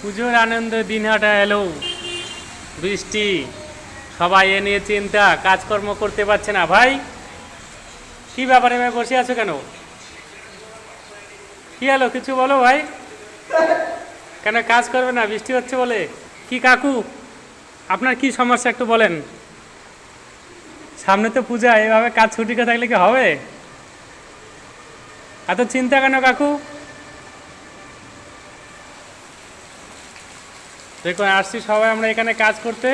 পুজোর আনন্দ দিনহাটা এলো। বৃষ্টি, সবাই এ নিয়ে চিন্তা, কাজকর্ম করতে পারছে না। ভাই, কি ব্যাপারে ভাই বসে আছো কেন? কি হলো, কিছু বলো ভাই। কেন কাজ করবে না? বৃষ্টি হচ্ছে বলে। কি কাকু, আপনার কি সমস্যা একটু বলেন। সামনে তো পূজা, এভাবে কাজ ছুটি থাকলে কি হবে? এত চিন্তা কেন কাকু? দেখুন আসছি সবাই, আমরা এখানে কাজ করতে।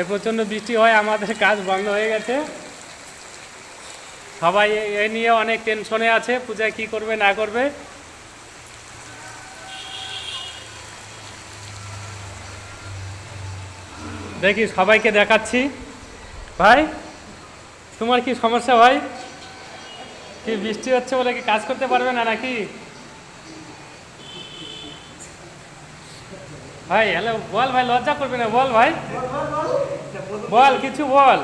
এ প্রচণ্ড বৃষ্টি হয়, আমাদের কাজ বন্ধ হয়ে গেছে। সবাই এ নিয়ে অনেক টেনশনে আছে, পূজায় কি করবে, না করবে। দেখি, সবাইকে দেখাচ্ছি। ভাই, তোমার কি সমস্যা, ভাই? কি বৃষ্টি হচ্ছে বলে কি কাজ করতে পারবে না নাকি? ভাই হ্যালো বল ভাই লজ্জা করবে না বল ভাই বল কিছু বল।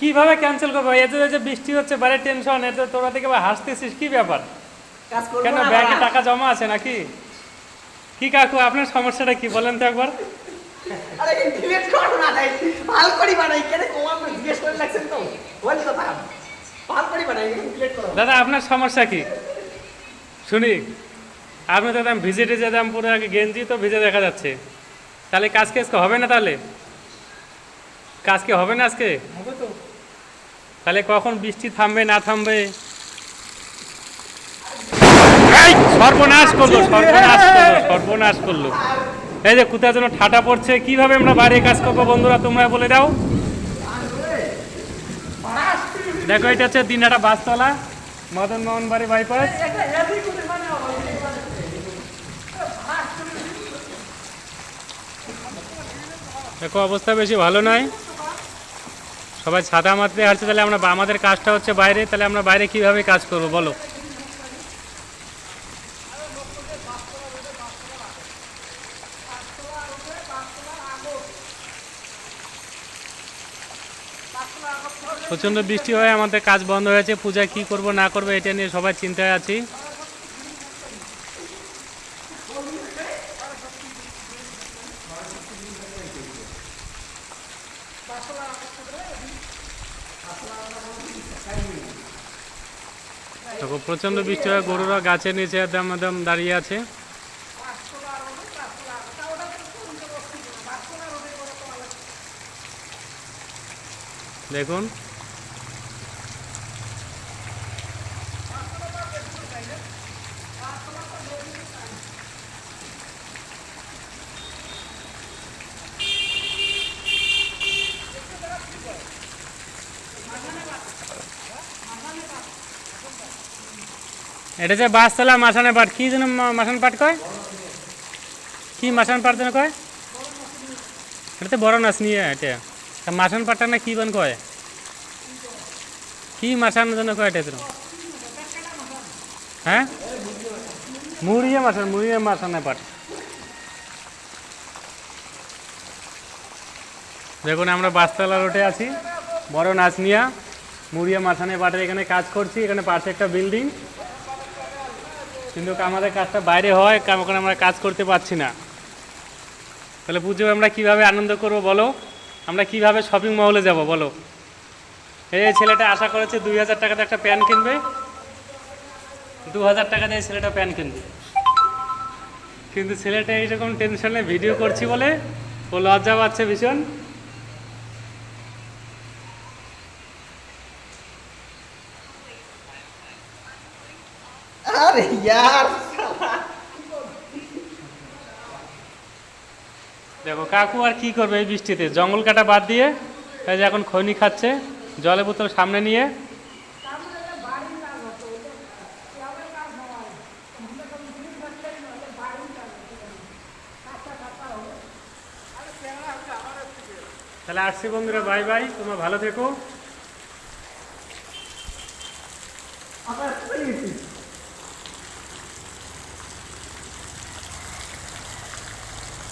কীভাবে ক্যান্সেল করব এত যে বৃষ্টি হচ্ছে বাইরে টেনশন এত তোরা থেকে হাসতেছিস কি ব্যাপার কেন ব্যাংকে টাকা জমা আছে নাকি কি কাকু আপনার সমস্যাটা কি বলেন তো একবার এখানে করো না, তাই। ভালো করি বানাই, কেন কমানো জিজ্ঞেস করে লাগছেন তো? বলি কথা। ভালো করি বানাই, এখানে delete করো। দাদা আপনার সমস্যা কি? শুনি আপনি তো একদম ভিজে টিজে দাম পুরো আগে গেঞ্জি তো ভিজে দেখা যাচ্ছে। তাহলে কাজ কি হবে না তাহলে? কাজ কি হবে না আজকে? তাহলে কখন বৃষ্টি থামবে না থামবে? এই, সর্বনাশ করল সর্বনাশ করল সর্বনাশ করল। এই যে কোথায় যেন ঠাটা পড়ছে কীভাবে আমরা বাইরে কাজ করব বন্ধুরা তোমরা বলে দাও। দেখো, এটা হচ্ছে দিনহাটা বাসতলা, মদন মোহন বাড়ি বাইপাস। দেখো, অবস্থা বেশি ভালো নয়। সবাই ছাতা মারতে আসছে তাহলে আমরা আমাদের কাজটা হচ্ছে বাইরে, তাহলে আমরা বাইরে কীভাবে কাজ করব, বলো? প্রচণ্ড বৃষ্টি হয় আমাদের কাজ বন্ধ হয়েছে। পূজায় কি করব, না করব, এটা নিয়ে সবাই চিন্তায় আছি। দেখো, প্রচণ্ড বৃষ্টি হয় গরুরা গাছের নিচে একদম একদম দাঁড়িয়ে আছে। দেখুন। এটা যে বাসতলা মাসানে পাট, কি যেন মাসান পাট কয়? কি মাসান পাট যেন কয়? এটা তো বড় নাচ নিয়ে এটা। তা মাসান পাটটা না কি বান কয়? কি মাসান যেন কয় এটা হ্যাঁ? মুড়িয়ে মাসান মুড়িয়ে মাসানে পাট। দেখুন, আমরা বাসতলা রোডে আছি। বড় নাচ নিয়া মুড়িয়া মাথানে পাটের এখানে কাজ করছি। এখানে পাশে একটা বিল্ডিং। কিন্তু আমাদের কাজটা বাইরে হয় কারণ আমরা কাজ করতে পারছি না। তাহলে পুজো আমরা কীভাবে আনন্দ করব বলো? আমরা কীভাবে শপিং মলে যাব, বলো? এই ছেলেটা আশা করেছে দুই হাজার টাকাতে একটা প্যান্ট কিনবে। দু হাজার টাকা দিয়ে ছেলেটা প্যান্ট কিনবে। কিন্তু ছেলেটা এইরকম টেনশনে ভিডিও করছি বলে ও লজ্জা পাচ্ছে ভীষণ। আরে ইয়ার দেখো, কাকু আর কি করবে এই বৃষ্টিতে? জঙ্গল কাটা বাদ দিয়ে এই যে এখন খৈনি খাচ্ছে জলে বোতল সামনে নিয়ে। তাহলে আসছি বন্ধুরা, বাই বাই, তোমরা ভালো থেকো।